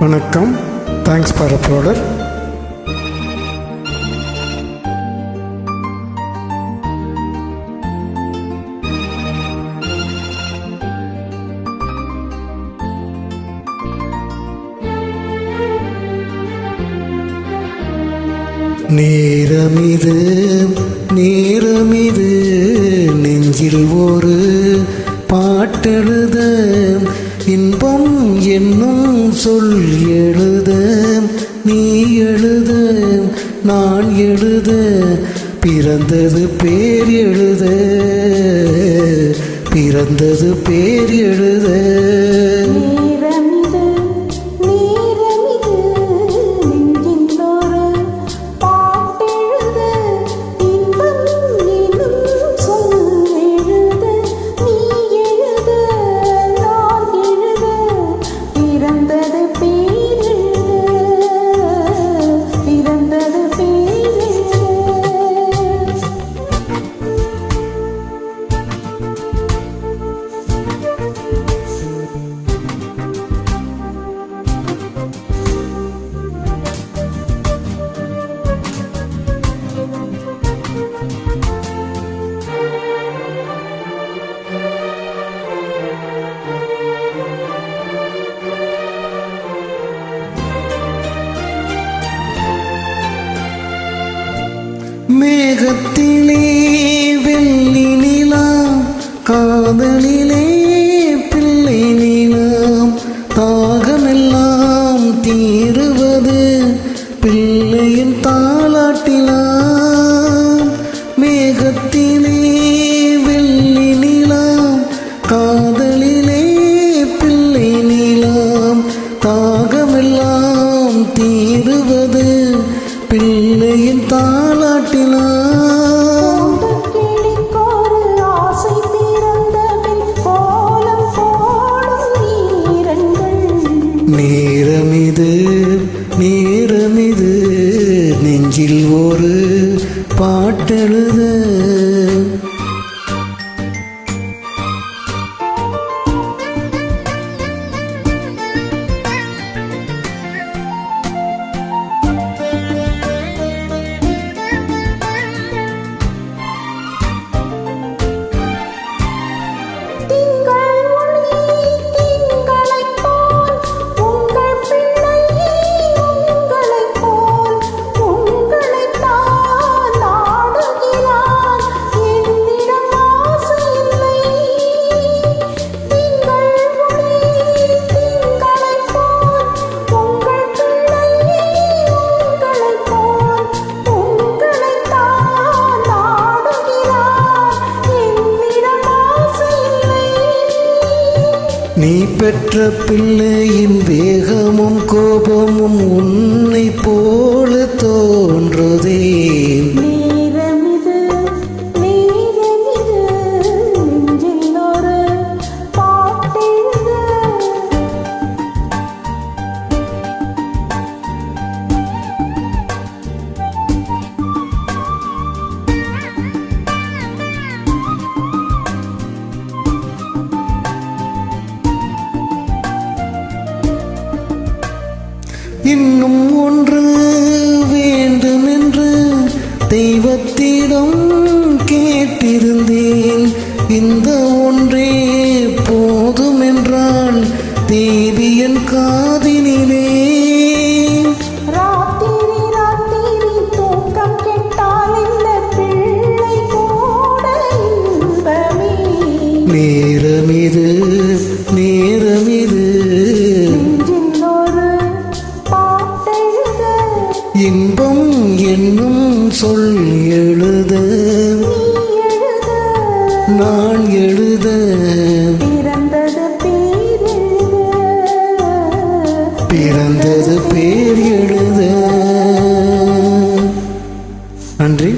வணக்கம். Thanks for uploader நேரமிது நேரமிது நெஞ்சில் ஒரு பாட்டெழுத இன்பம் என்னும் சொல் எழுத நீ எழுத நான் எழுத பிறந்தது பேர் எழுத பிறந்தது பேர் எழுத. மேகத்திலே வெள்ளி நிலா காதலிலே பிள்ளை நிலாம் தாகமெல்லாம் தீருவது பிள்ளையின் தாளாட்டிலாம். மேகத்திலே வெள்ளி நிலா காதலிலே பிள்ளை நிலாம் தாகமெல்லாம் தீருவது பிள்ளையின் தாளாட்டிலாம். நேரமிது நேரமிது நெஞ்சில் ஒரு பாட்டெழுத நீ பெற்ற பிள்ளையின் வேகமும் கோபமும் உன்னை போ இன்னும் ஒன்று வேண்டுமென்று தெய்வத்திடம் கேட்டிருந்தேன். இந்த ஒன்றே போதும் என்றால் தேவியன் காதினிலே. ராத்திரி இன்பம் என்னும் சொல் எழுத. நான் எழுத. பிறந்தது பேர் எழுத. பிறந்தது பேர் எழுத. நன்றி.